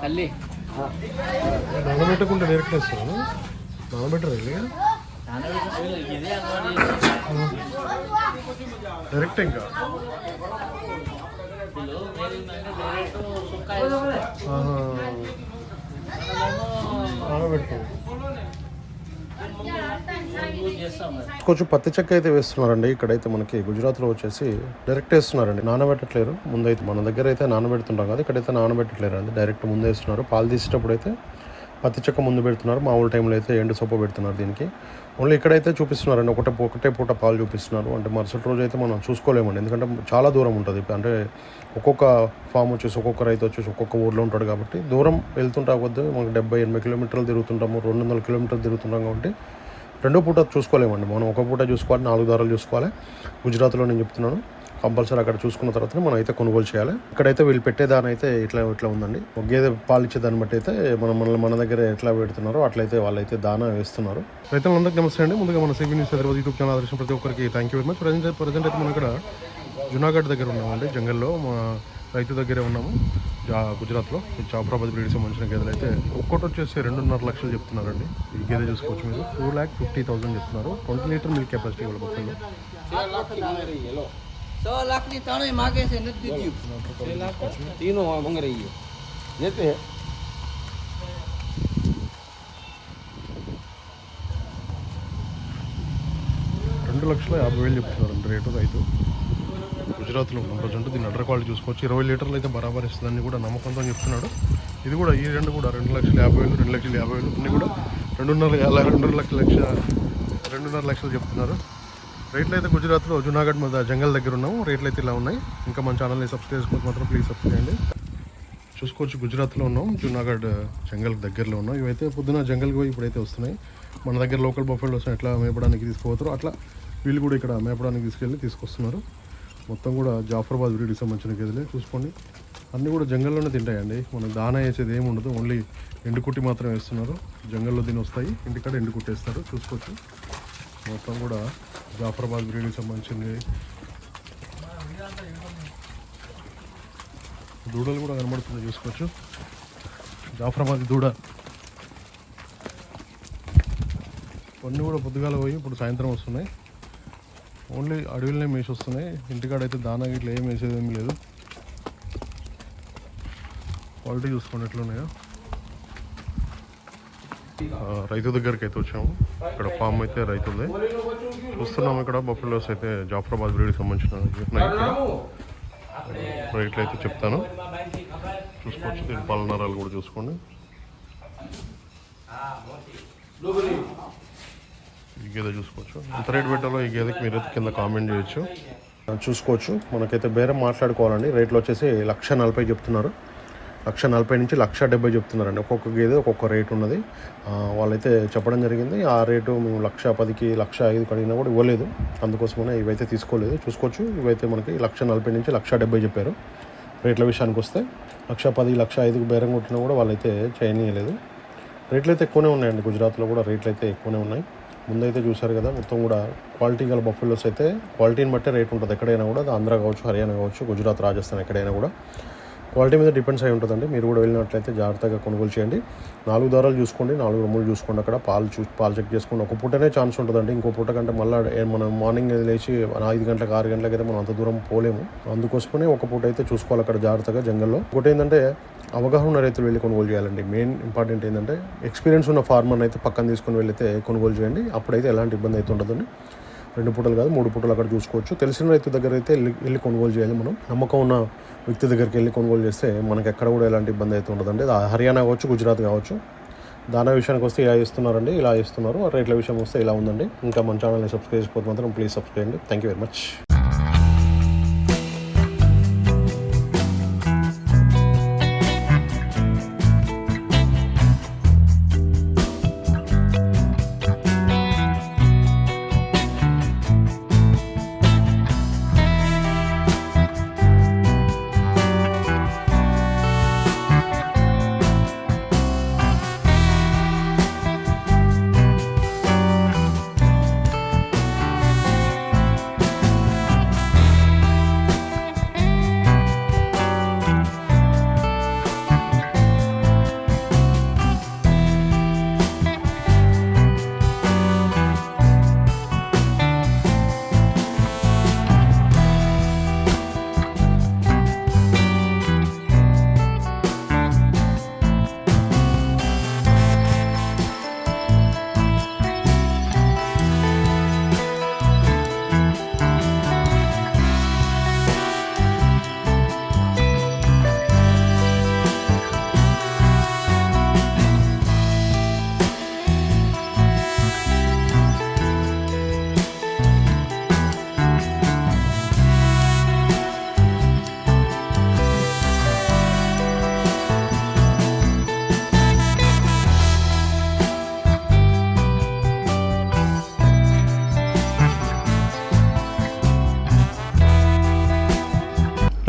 తల్లి. నానబెట్టకుండా డైరెక్ట్ వేస్తాను నానబెట్టరు నానబెట్టిన డైరెక్ట్ ఇంకా వీళ్ళు ఏమైందంటే డైరెక్ట్ సుక్క వేస్తారు. ఆహా. మనమేమో నానబెట్టుకోండి యూజ్ చేస్తాం మరి కొంచెం పత్తి చెక్క అయితే వేస్తున్నారండి. ఇక్కడైతే మనకి గుజరాత్లో వచ్చేసి డైరెక్ట్ వేస్తున్నారండి. నానబెట్టట్లేరు. ముందైతే మన దగ్గర అయితే నానబెడుతుంటాం కదా ఇక్కడైతే నానబెట్టట్లేరు అండి డైరెక్ట్ ముందే వేస్తున్నారు. పాలు తీసేటప్పుడు అయితే పత్తి చెక్క ముందు పెడుతున్నారు. మామూలు టైంలో అయితే ఎండు సొప్ప పెడుతున్నారు దీనికి. ఓన్లీ ఇక్కడైతే చూపిస్తున్నారండి. ఒకటే ఒకటే పూట పాలు చూపిస్తున్నారు. అంటే మరుసటి రోజు అయితే మనం చూసుకోలేమండి. ఎందుకంటే చాలా దూరం ఉంటుంది. అంటే ఒక్కొక్క ఫామ్ వచ్చేసి ఒక్కొక్క రైతు వచ్చేసి ఒక్కొక్క ఊర్లో ఉంటాడు కాబట్టి దూరం వెళ్తుంటా కొద్ది. మనకు డెబ్బై ఎనభై కిలోమీటర్లు తిరుగుతుంటాము. రెండు వందల కిలోమీటర్లు తిరుగుతుంటాం కాబట్టి రెండో పూట చూసుకోలేమండి మనం. ఒక పూట చూసుకోవాలి నాలుగు దారాలు చూసుకోవాలి. గుజరాత్లో నేను చెప్తున్నాను. కంపల్సరీ అక్కడ చూసుకున్న తర్వాత మనం అయితే కొనుగోలు చేయాలి. ఇక్కడైతే వీళ్ళు పెట్టేదాని అయితే ఇట్లా ఇట్లా ఉందండి. గేదె పాలు ఇచ్చే దాన్ని బట్టి అయితే మనం మన మన దగ్గర ఎట్లా పెడుతున్నారో అట్లయితే వాళ్ళైతే దానా వేస్తున్నారు. రైతులందరికీ నమస్తే అండి ముందుగా మన C B news Hyderabad YouTube channel ఆదర్శం ప్రతి ఒక్కరికి thank you very much present present అయితే మనం ఇక్కడ జునాగఢ్ దగ్గర ఉన్నామండి జంగల్లో. మా రైతు దగ్గరే ఉన్నాము. జా గుజరాత్లో. ఈ జాఫరాబాద్ బ్రీడ్ సంబంధించిన గేదెలు అయితే ఒక్కటి వచ్చేసి రెండున్నర లక్షలు చెప్తున్నారండి. ఈ గేదె చూసుకోవచ్చు మీరు. టూ ల్యాక్ ఫిఫ్టీ థౌసండ్ చెప్తున్నారు. ట్వంటీ లీటర్ మిల్క్ కెపాసిటీ కూడా పక్కన రెండు లక్షల యాభై వేలు చెప్తున్నారండి రేటు రైతు. గుజరాత్లో ఉన్నాం ప్రజెంట్ దీని అడ్డర్ క్వాలిటీ చూసుకోవచ్చు. ఇరవై లీటర్లు అయితే బరాబర్ ఇస్తుందని కూడా నమ్మకంతో చెప్తున్నాడు. ఇది కూడా ఈ రెండు కూడా రెండు లక్షల యాభై వేలు రెండు లక్షల యాభై వేలు. అన్నీ కూడా రెండున్నర రెండున్నర రెండు లక్షల లక్ష రెండున్నర లక్షలు చెప్తున్నారు. రేట్లు అయితే గుజరాత్లో జునాగఢ్ మీద జంగల్ దగ్గర ఉన్నాము. రేట్లు అయితే ఇలా ఉన్నాయి. ఇంకా మన ఛానల్ని సబ్స్క్రైబ్ చేసుకోవచ్చు మాత్రం ప్లీజ్ సబ్స్క్రైబ్ చేయండి. చూసుకోవచ్చు గుజరాత్లో ఉన్నాం. జునాగఢ్ జంగల్ దగ్గరలో ఉన్నాం. ఇవైతే పొద్దున జంగల్కి పోయి ఇప్పుడైతే వస్తున్నాయి. మన దగ్గర లోకల్ బఫెల్లో వస్తాయి ఎట్లా మేపడానికి తీసుకుపోతారు అట్లా వీళ్ళు కూడా ఇక్కడ మేపడానికి తీసుకెళ్ళి తీసుకొస్తున్నారు. మొత్తం కూడా జాఫర్బాద్ బ్రీడ్కి సంబంధించిన గేదెలే. చూసుకోండి. అన్నీ కూడా జంగల్లోనే తింటాయండి. మనం దానా వేసేది ఏమి ఉండదు. ఓన్లీ ఎండుకుట్టి మాత్రం వేస్తున్నారు. జంగల్లో దీని వస్తాయి. ఇంటికాడ ఎండుకుట్టేస్తారు చూసుకోవచ్చు. మొత్తం కూడా జాఫర్బాద్ బ్రీడ్కి సంబంధించింది. దూడలు కూడా కనబడుతుంది చూసుకోవచ్చు. జాఫరాబాద్ దూడ. కొన్ని కూడా పొద్దుగాల పోయి ఇప్పుడు సాయంత్రం వస్తున్నాయి. ఓన్లీ అడవిలోనే మేసి వస్తున్నాయి ఇంటికాడ అయితే దానా గిట్ల ఏం వేసేది ఏం లేదు. క్వాలిటీ చూసుకోండి ఎట్లున్నాయో. రైతు దగ్గరికి అయితే వచ్చాము. ఇక్కడ ఫామ్ అయితే రైతులదే. చూస్తున్నాము ఇక్కడ బఫెలోస్ అయితే జాఫరాబాద్ బ్రీడ్కి సంబంధించిన ఉన్నాయి ఇక్కడ. రేట్లు అయితే చెప్తాను. చూసుకోవచ్చు. దీని పాలనరాలు కూడా చూసుకోండి. గేదె చూసుకోవచ్చు. ఎంత రేట్ పెట్టాలో ఈ గేదెకి మీరు కింద కామెంట్ చేయొచ్చు. చూసుకోవచ్చు. మనకైతే బేరం మాట్లాడుకోవాలండి. రేట్లు వచ్చేసి లక్ష నలభై చెప్తున్నారు. లక్ష నలభై నుంచి లక్ష డెబ్బై చెప్తున్నారండి. ఒక్కొక్క గేదె ఒక్కొక్క రేట్ ఉన్నది. వాళ్ళైతే చెప్పడం జరిగింది. ఆ రేటు మేము లక్ష పదికి లక్ష ఐదుకి అడిగినా కూడా ఇవ్వలేదు. అందుకోసమనే ఇవైతే తీసుకోలేదు. చూసుకోవచ్చు. ఇవైతే మనకి లక్ష నలభై నుంచి లక్ష డెబ్బై చెప్పారు. రేట్ల విషయానికి వస్తే లక్ష పది లక్ష ఐదుకు బేరం కొట్టినా కూడా వాళ్ళైతే చేయనీయలేదు. రేట్లు అయితే ఎక్కువనే ఉన్నాయండి. గుజరాత్లో కూడా రేట్లు అయితే ఎక్కువనే ఉన్నాయి. ముందైతే చూశారు కదా మొత్తం కూడా క్వాలిటీ గల బఫెలోస్ అయితే క్వాలిటీని బట్టే రేట్ ఉంటుంది. ఎక్కడైనా కూడా అది ఆంధ్ర కావచ్చు హర్యానా కావచ్చు గుజరాత్ రాజస్థాన్ ఎక్కడైనా కూడా. క్వాలిటీ మీద డిపెండ్స్ అయి ఉంటుందండి. మీరు కూడా వెళ్ళినట్లయితే జాగ్రత్తగా కొనుగోలు చేయండి. నాలుగు దారాలు చూసుకోండి. నాలుగు రొమ్ములు చూసుకోండి అక్కడ. పాలు చూ పాలు చెక్ చేసుకోండి ఒక పూటనే ఛాన్స్ ఉంటుందండి. ఇంకో పూట కంటే మళ్ళీ మనం మార్నింగ్ లేచి ఐదు గంటలకు ఆరు గంటలకు అయితే మనం అంత దూరం పోలేము. అందుకోసమనే ఒక పూట అయితే చూసుకోవాలి అక్కడ జాగ్రత్తగా జంగల్లో. ఒకటి ఏంటంటే అవగాహన ఉన్న రైతులు వెళ్ళి కొనుగోలు చేయాలండి. మెయిన్ ఇంపార్టెంట్ ఏంటంటే ఎక్స్పీరియన్స్ ఉన్న ఫార్మర్ని అయితే పక్కన తీసుకుని వెళ్ళితే కొనుగోలు చేయండి. అప్పుడైతే ఎలాంటి ఇబ్బంది అయితే ఉండదండి. రెండు పూటలు కాదు మూడు పూటలు అక్కడ చూసుకోవచ్చు. తెలిసిన రైతు దగ్గర అయితే వెళ్ళి వెళ్ళి కొనుగోలు చేయాలి మనం. నమ్మకం ఉన్న వ్యక్తి దగ్గరికి వెళ్ళి కొనుగోలు చేస్తే మనకి ఎక్కడ కూడా ఎలాంటి ఇబ్బంది అయితే ఉండదండి. హర్యానా కావచ్చు గుజరాత్ కావచ్చు. దానా విషయానికి వస్తే ఇలా ఇస్తున్నారండి ఇలా ఇస్తున్నారు రేట్ల విషయం వస్తే ఇలా ఉందండి. ఇంకా మన ఛానల్ని సబ్స్క్రైబ్ చేసిపోతే మాత్రం please subscribe thank you very much